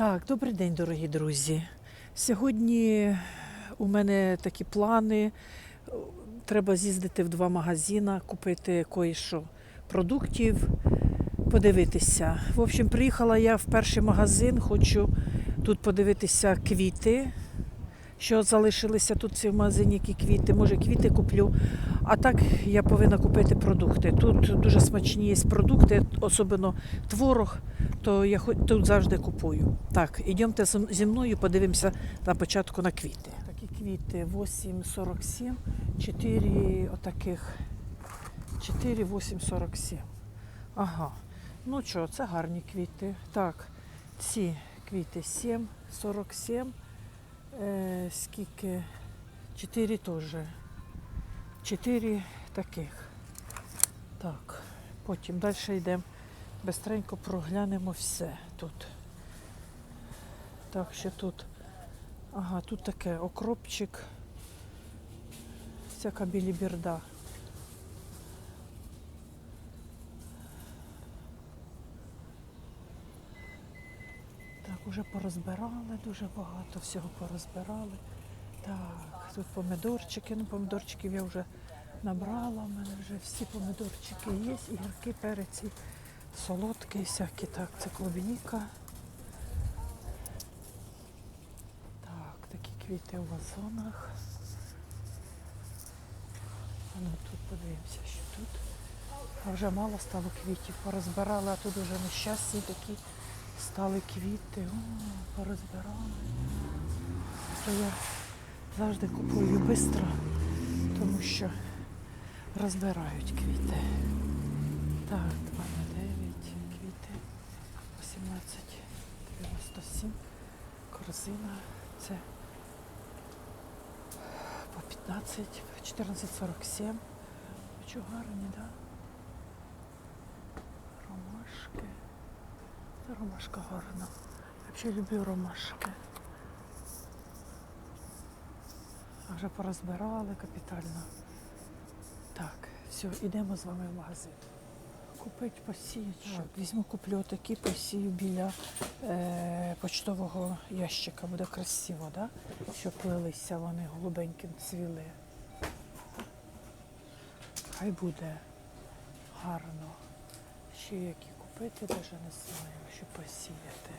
Так, добрий день, дорогі друзі. Сьогодні у мене такі плани. Треба з'їздити в два магазини, купити кое-що продуктів, подивитися. В общем, приїхала я в перший магазин, хочу тут подивитися квіти, що залишилися тут в магазині, які квіти. Може, квіти куплю. А так я повинна купити продукти. Тут дуже смачні є продукти, особливо творог то я тут завжди купую. Так, ідемте зі- мною, подивимося на початку на квіти. Такі квіти 8,47, 4 отаких, 4, 8,47. Ага. Ну що, це гарні квіти. Так, ці квіти 7, 47. Е, скільки? 4 теж. 4 таких. Так, потім далі йдемо. Бистренько проглянемо все тут. Так, ще тут. Ага, тут таке окропчик. Всяка біліберда. Так, уже порозбирали дуже багато, всього порозбирали. Так, тут помидорчики, ну помидорчиків я вже набрала, у мене вже всі помидорчики є, і гірки, перець, і солодкі всякі. Так, це клубніка. Так, такі квіти у вазонах. А ну тут подивимося, що тут. А вже мало стало квітів. Порозбирали, а тут вже нещасні такі стали квіти. О, порозбирали. То я завжди купую швидко, тому що розбирають квіти. Так, 2 на 9 квіти, 18,97. Корзина. Це по 15, 14,47. Хочу гарні, так? Да? Ромашки. Це ромашка гарна. Взагалі люблю ромашки. А вже порозбирали капітально. Так, все, йдемо з вами в магазин. Купить посіять. що? Візьму, куплю такі, посію біля е, почтового ящика. Буде красиво, да? щоб плелися вони голубеньким цвіли. Хай буде гарно. Ще які купити, навіть не знаю, що посіяти.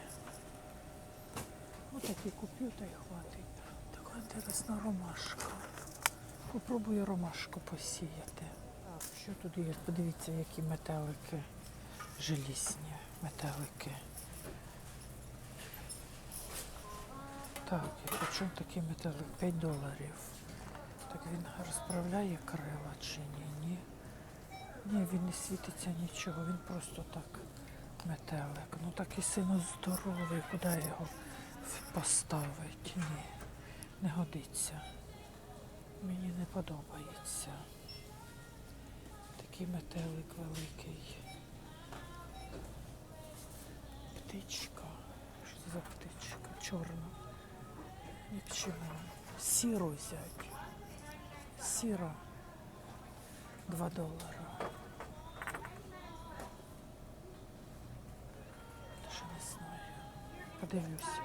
Отакі куплю та й хватить. Така інтересна ромашка. Попробую ромашку посіяти. Що тут є? Подивіться, які метелики. Желісні метелики. Так, і по чому такий метелик? 5 доларів. Так він розправляє крила чи ні? Ні. Ні, він не світиться нічого, він просто так метелик. Ну такий сильно здоровий, куди його поставить? Ні, не годиться. Мені не подобається. Такий метелик великий. Птичка. Що це за птичка? Чорна. Нічого. Сіро взять. Сіра. Два долара. Даже не знаю. Подивлюсь.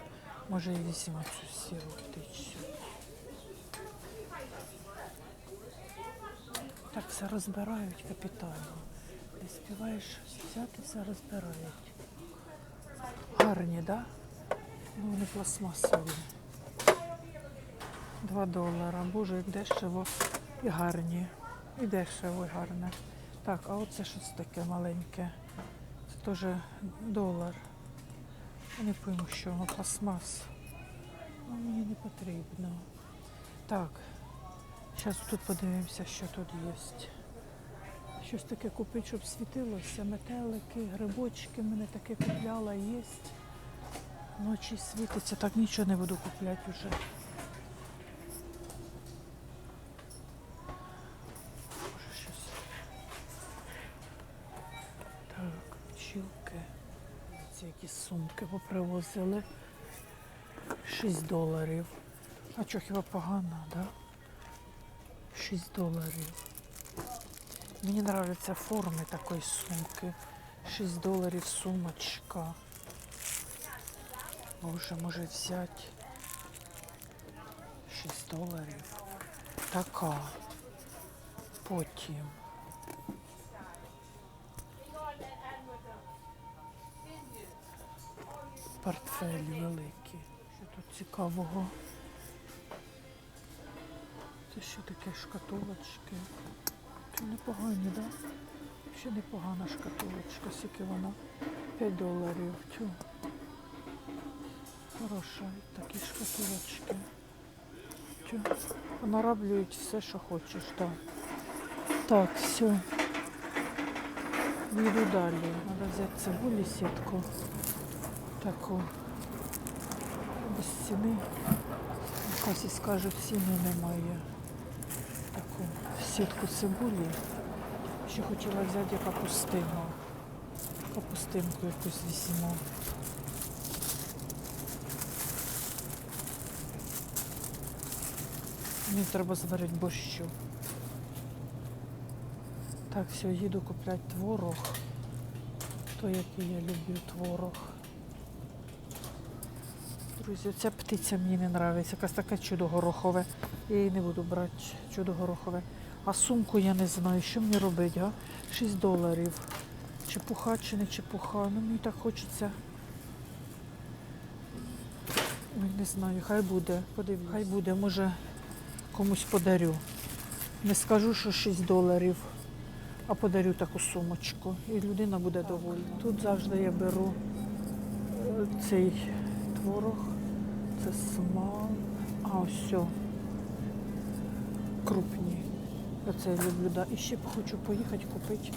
Може і візьму цю сіру птицю. Так все розбирають капітально. Не співаєш взяти, все розбирають. Гарні, так? Да? Ну, вони пластмасові. Два долара. Боже, як дешево і гарні. І дешево, і гарне. Так, а оце щось таке маленьке. Це теж долар. Я не пойму, що воно пластмас. Ну, мені не потрібно. Так, зараз тут подивимося, що тут є. Щось таке купити, щоб світилося. Метелики, грибочки мене таке купляла, є. Ночі світиться, так нічого не буду купляти вже. Так, пчілки. Ці якісь сумки попривозили. 6 доларів. А що хіба погано, так? Да? 6 доларів. Мені подобаються форми такої сумки. 6 доларів сумочка. Боже, може взяти 6 доларів. Така. Потім. Портфель великий. Що тут цікавого? Що таке шкатулочки? Це непогані, так? Да? Ще непогана шкатулочка, скільки вона? 5 доларів. Тю. Хороша, такі шкатулочки. Тю. Нараблюють все, що хочеш, так. Так, все. Йду далі. Треба взяти цибулі сітку. Таку. Без ціни. Якось і скаже, ціни немає. Таку сітку цибулі. Ще хотіла взяти капустину. Капустинку якусь візьму. Мені треба зварити борщу. Так, все, їду купляти творог. То, який я люблю творог. Друзі, ця птиця мені не подобається. Якась таке чудо горохове. Я її не буду брати, чудо горохове. А сумку я не знаю, що мені робити, га? 6 доларів. Чепуха чи не чепуха. Ну мені так хочеться. Ой, не знаю, хай буде. Подивлюсь. Хай буде, може комусь подарю. Не скажу, що 6 доларів, а подарю таку сумочку. І людина буде довольна. Тут завжди я беру е, цей творог. Це смал. А ось. Крупні. Оце я люблю. Да. І ще хочу поїхати купити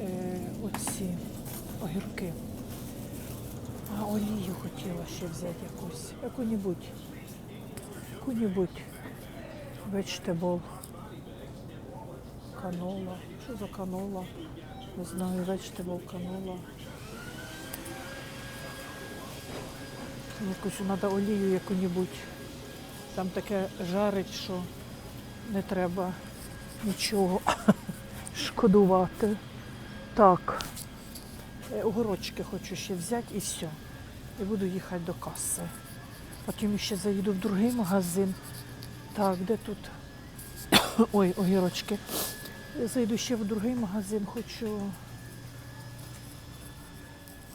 е, оці огірки. А олію хотіла ще взяти якусь. Яку-небудь. Яку-небудь. Vegetable. Канола. Що за канола? Не знаю, vegetable канола. Якусь треба олію яку-небудь. Там таке жарить, що не треба нічого шкодувати. Так. Е, Огорочки хочу ще взяти і все. І буду їхати до каси. Потім ще заїду в другий магазин. Так, де тут? Ой, огірочки. Зайду ще в другий магазин, хочу.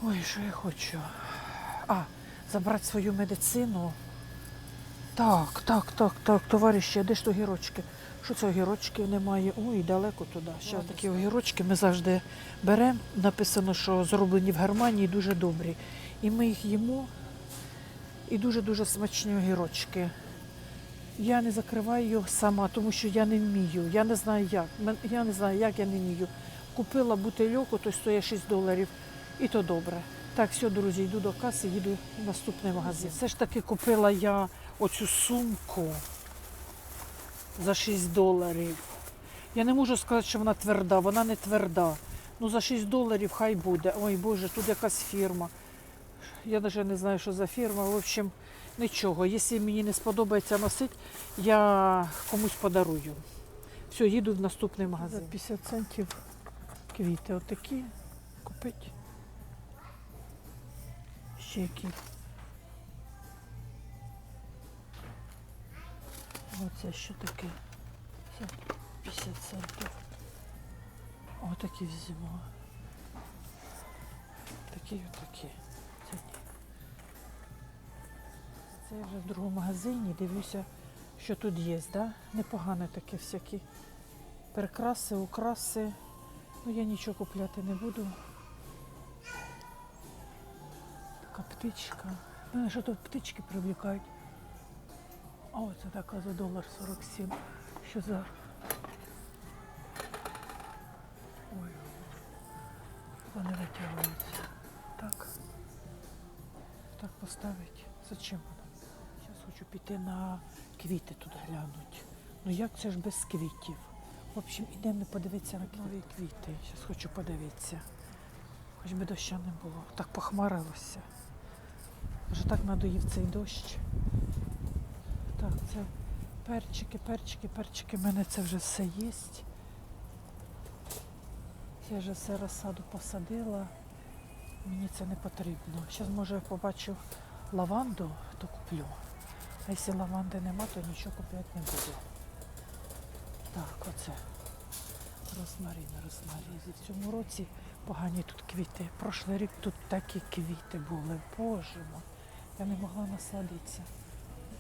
Ой, що я хочу? А, забрати свою медицину. Так, так, так, так, товариші, де ж то огірочки? Що це огірочки немає? Ой, далеко туди. Ще такі огірочки ми завжди беремо. Написано, що зроблені в Германії дуже добрі. І ми їх їмо. І дуже-дуже смачні огірочки. Я не закриваю його сама, тому що я не вмію. Я не знаю як. Я не знаю, як я не вмію. Купила бутильок, то стоїть 6 доларів, і то добре. Так, все, друзі, йду до каси, їду в наступний магазин. Все ж таки купила я оцю сумку за 6 доларів. Я не можу сказати, що вона тверда, вона не тверда. Ну за 6 доларів хай буде. Ой Боже, тут якась фірма. Я навіть не знаю, що за фірма. В общем, нічого. Якщо мені не сподобається носити, я комусь подарую. Все, їду в наступний магазин. За 50 центів квіти отакі купити. Ще які. Оце що таке? Це 50 центів. Отакі візьму. Такі отакі. Це. Це я вже в другому магазині дивлюся, що тут є, да? Непогане таке всякі прикраси, украси. Ну я нічого купляти не буду. Така птичка. Мене що тут птички привлікають. А оце така за долар 47. Що за. Ой. Вони витягуються. Так. Так поставить. Зачем воно? Зараз хочу піти на квіти тут глянуть. Ну як це ж без квітів? В общем, ідемо подивитися на нові квіти. Зараз хочу подивитися. Хоч би доща не було. Так похмарилося. Вже так надоїв цей дощ. Так, це перчики, перчики, перчики. У мене це вже все є. Я вже все розсаду посадила. Мені це не потрібно. Зараз може побачу лаванду, то куплю. А якщо лаванди нема, то нічого купляти не буду. Так, оце. Розмарин, розмарин. В цьому році погані тут квіти. Прошлий рік тут такі квіти були. Боже мой. Я не могла насладитися.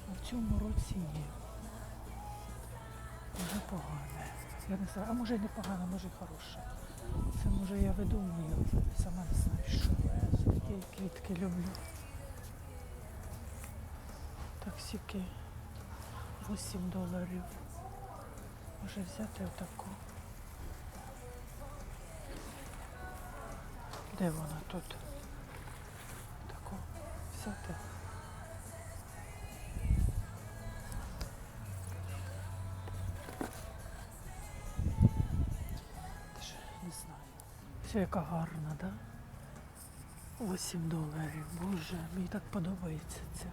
А в цьому році ні. Дуже погане. Я не знаю, а може й не погане, може й хороше. Це може я видумую, сама не знаю, що. Я такі квітки люблю. Так сіки 8 доларів. Може взяти отаку. Де вона тут? Взяти. Не знаю. Все яка гарна, да? 8 доларів. Боже, мені так подобається це.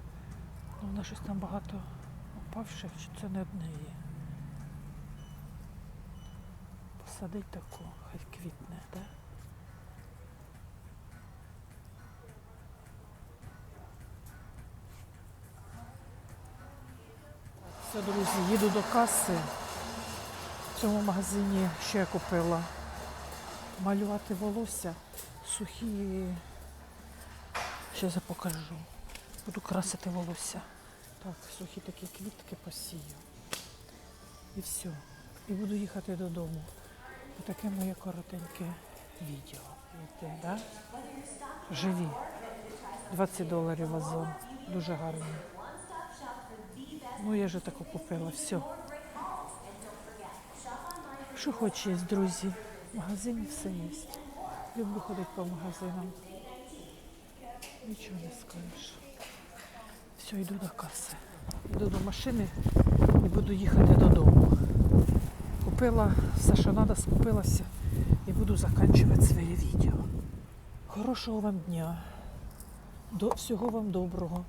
Вона щось там багато упавших, чи це не одне є. Посадить таку, хай квітне, да? Все, друзі, їду до каси. В цьому магазині що я купила. Малювати волосся сухі. Зараз я покажу. Буду красити волосся. Так, сухі такі квітки посію. І все. І буду їхати додому. Таке моє коротеньке відео. Видите, да? Живі. 20 доларів вазон. Дуже гарний. Ну, я вже таку купила. Все. Що хоч є, друзі. В магазині все є. Люблю ходити по магазинам. Нічого не скажеш. Все, йду до каси. Йду до машини і буду їхати додому. Купила все, що треба, скупилася і буду закінчувати своє відео. Хорошого вам дня. До, всього вам доброго.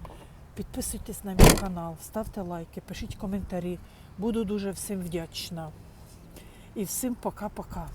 Підписуйтесь на мій канал, ставте лайки, пишіть коментарі. Буду дуже всім вдячна. І всім пока-пока.